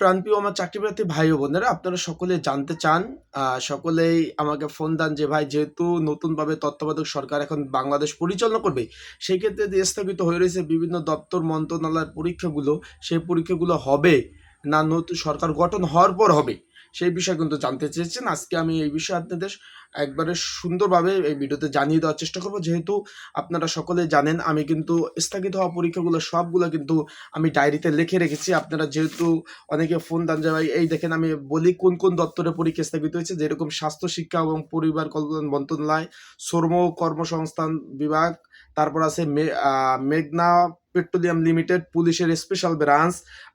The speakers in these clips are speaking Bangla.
প্রাণপ্রিয় আমার চাকরি প্রার্থী ভাই ও বোনেরা, আপনারা সকলে জানতে চান সকলেই আমাকে ফোন দেন যে, ভাই, যেহেতু নতুনভাবে তত্ত্বাবধায়ক সরকার এখন বাংলাদেশ পরিচালনা করবে সেই ক্ষেত্রে যে স্থগিত হয়ে রয়েছে বিভিন্ন দপ্তর, মন্ত্রণালয়ের পরীক্ষাগুলো, সেই পরীক্ষাগুলো হবে না? নতুন সরকার গঠন হওয়ার পর হবে। সেই বিষয়ে কিন্তু জানতে চেয়েছেন। আজকে আমি এই বিষয়ে আপনাদের একবারে সুন্দরভাবে এই ভিডিওতে জানিয়ে দেওয়ার চেষ্টা করব। যেহেতু আপনারা সকলে জানেন, আমি কিন্তু স্থগিত হওয়া পরীক্ষাগুলো সবগুলো কিন্তু আমি ডায়েরিতে লিখে রেখেছি। আপনারা যেহেতু অনেকে ফোন দেন যে, ভাই, এই দেখেন আমি বলি কোন কোন দপ্তরে পরীক্ষা স্থগিত হয়েছে? যেরকম স্বাস্থ্য, শিক্ষা এবং পরিবার কল্যাণ মন্ত্রণালয়, শ্রম কর্মসংস্থান বিভাগ, তারপর আছে মেঘনা পেট্রোলিয়াম লিমিটেড পুলিশের স্পেশাল ব্রাঞ্চ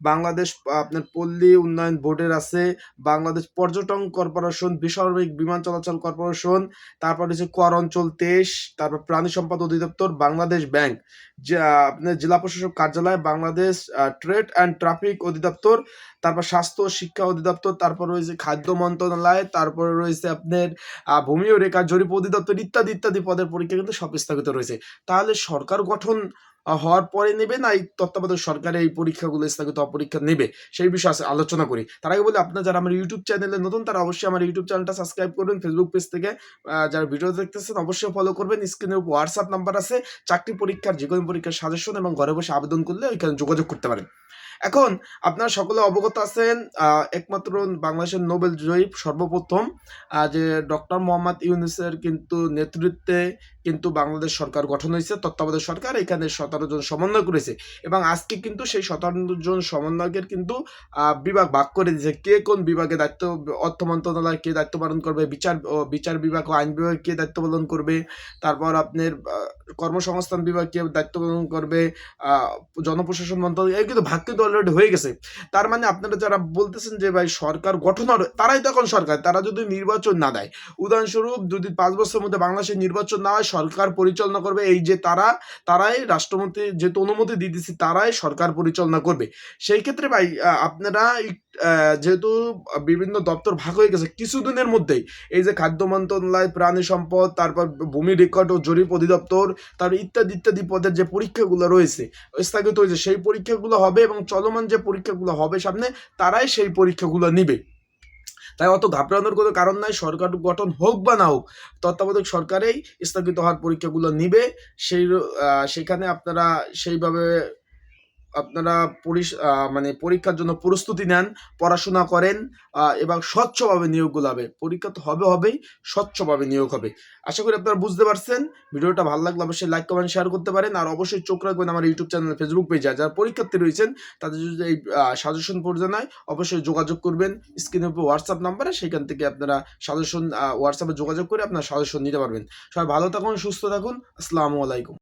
বাংলাদেশ আপনার পল্লী উন্নয়ন বোর্ডের আছে, বাংলাদেশ পর্যটন কর্পোরেশন বেসামরিক বিমান চলাচল কর্পোরেশন তারপর হচ্ছে কর অঞ্চল তেইশ, তারপর প্রাণী সম্পদ অধিদপ্তর, বাংলাদেশ ব্যাংক আপনার জেলা প্রশাসক কার্যালয়, বাংলাদেশ ট্রেড অ্যান্ড ট্রাফিক অধিদপ্তর, তারপর স্বাস্থ্য শিক্ষা অধিদপ্তর, তারপর রয়েছে খাদ্য মন্ত্রণালয়, তারপরে রয়েছে আপনার ভূমি ও রেখা জরিপ অধিদপ্তর, ইত্যাদি ইত্যাদি পদের পরীক্ষা কিন্তু সব স্থগিত রয়েছে। তাহলে সরকার গঠন হওয়ার পরে নেবে না এই তত্ত্বাবধায়ক সরকার এই পরীক্ষাগুলো স্থগিত পরীক্ষা নেবে? সেই বিষয়ে আলোচনা করি। তার আগে বলি, আপনারা যারা আমার ইউটিউব চ্যানেলে নতুন, তারা অবশ্যই আমার ইউটিউব চ্যানেলটা সাবস্ক্রাইব করবেন। ফেসবুক পেজ থেকে যারা ভিডিও দেখতেছেন, অবশ্যই ফলো করবেন। স্ক্রিনে হোয়াটসঅ্যাপ নাম্বার আছে। চাকরি পরীক্ষার, যে কোনো পরীক্ষার সাজেশন এবং ঘরে বসে আবেদন করলে ওইখানে যোগাযোগ করতে পারেন। এখন আপনারা সকলে অবগত আছেন একমাত্র বাংলাদেশের নোবেল জয়ী সর্বপ্রথম যে ডক্টর মোহাম্মদ ইউনুসের কিন্তু নেতৃত্বে কিন্তু বাংলাদেশ সরকার গঠন হয়েছে, তত্ত্বাবধায়ক সরকার, এখানে সতেরো জন সমন্বয় করেছে। এবং আজকে কিন্তু সেই সতেরো জন সমন্বয়কের কিন্তু বিভাগ ভাগ করে দিয়েছে। কে কোন বিভাগে দায়িত্ব, অর্থ মন্ত্রণালয় কে দায়িত্ব পালন করবে, বিচার বিচার বিভাগ ও আইন বিভাগ কে দায়িত্ব পালন করবে, তারপর আপনার কর্মসংস্থান বিভাগ কে দায়িত্ব পালন করবে জনপ্রশাসন মন্ত্রণালয়, এই কিন্তু ভাগ কিন্তু অলরেডি হয়ে গেছে। তার মানে আপনারা যারা বলতেছেন যে ভাই সরকার গঠন হবে তারাই তখন সরকার, তারা যদি নির্বাচন না দেয়, উদাহরণস্বরূপ যদি পাঁচ বছরের মধ্যে বাংলাদেশে নির্বাচন না হয়, সরকার পরিচালনা করবে, এই যে তারা, তারাই রাষ্ট্রমন্ত্রী যেহেতু অনুমতি দিয়ে দিচ্ছে তারাই সরকার পরিচালনা করবে। সেই ক্ষেত্রে ভাই আপনারা যেহেতু বিভিন্ন দপ্তর ভাগ হয়ে গেছে, কিছুদিনের মধ্যেই এই যে খাদ্য মন্ত্রণালয়, প্রাণী সম্পদ, তারপর ভূমি রেকর্ড ও জরিপ অধিদপ্তর, তারপর ইত্যাদি ইত্যাদি পদের যে পরীক্ষাগুলো রয়েছে, স্থগিত হয়েছে, সেই পরীক্ষাগুলো হবে এবং চলমান যে পরীক্ষাগুলো হবে সামনে, তারাই সেই পরীক্ষাগুলো নিবে। তাই অত ঘাবড়ানোর কোনো কারণ নাই, সরকার গঠন হোক বা না হোক, তত্ত্বাবধায়ক সরকারেই স্থগিত হওয়ার পরীক্ষাগুলো নিবে। সেই সেখানে আপনারা সেইভাবে আপনারা মানে পরীক্ষার জন্য প্রস্তুতি নেন, পড়াশোনা করেন এবং স্বচ্ছভাবে নিয়োগগুলো হবে। পরীক্ষা তো হবে, হবেই, স্বচ্ছভাবে নিয়োগ হবে। আশা করি আপনারা বুঝতে পারছেন। ভিডিওটা ভালো লাগলে অবশ্যই লাইক কমেন্ট শেয়ার করতে পারেন। আর অবশ্যই চোখ রাখবেন আমার ইউটিউব চ্যানেল ফেসবুক পেজে যারা পরীক্ষার্থী রয়েছেন, তাদের যদি এই সাজেশন প্রয়োজন হয়, অবশ্যই যোগাযোগ করবেন। স্ক্রিনের উপর হোয়াটসঅ্যাপ নাম্বারে সেখান থেকে আপনারা সাজেশন হোয়াটসঅ্যাপে যোগাযোগ করে আপনার সাজেশন নিতে পারবেন। সবাই ভালো থাকুন, সুস্থ থাকুন। আসসালামু আলাইকুম।